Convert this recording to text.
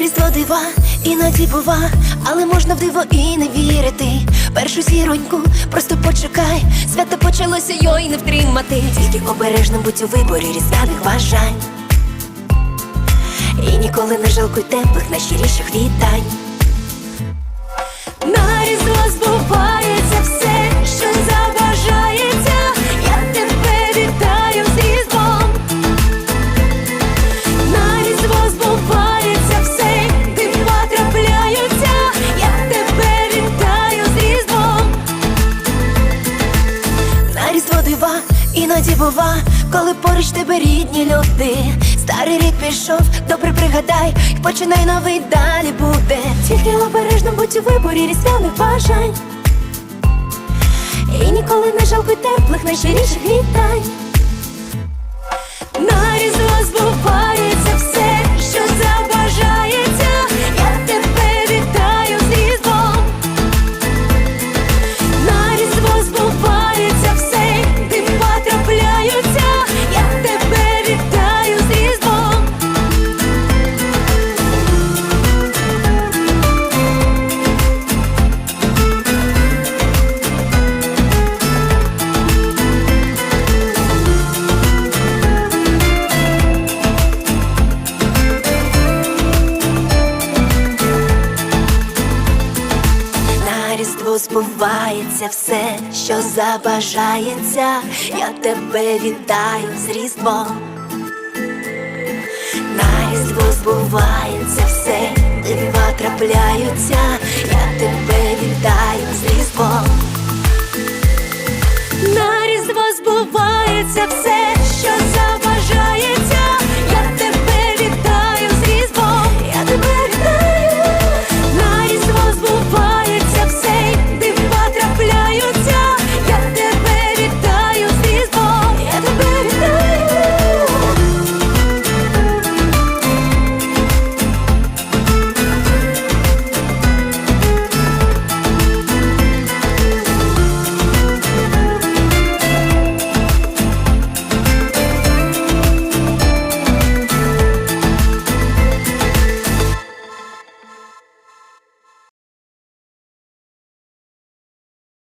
різдво дива, іноді бува, але можна в диво і не вірити. Першу зіроньку, просто почекай, свято почалося йой не втримати. Тільки обережно будь у виборі різдвяних бажань. І ніколи не жалкуй теплих найщиріших вітань. Іноді бува, коли поруч тебе рідні люди. Старий рік пішов, добре пригадай, і починай новий далі буде. Тільки обережно будь у виборі різдвяних бажань. І ніколи не жалкуй теплих найщиріших вітань. Збувається все, що забажається. Я тебе вітаю з різдвом. На різдво збувається все, дива трапляються. Я тебе вітаю з різдвом. На різдво збувається все,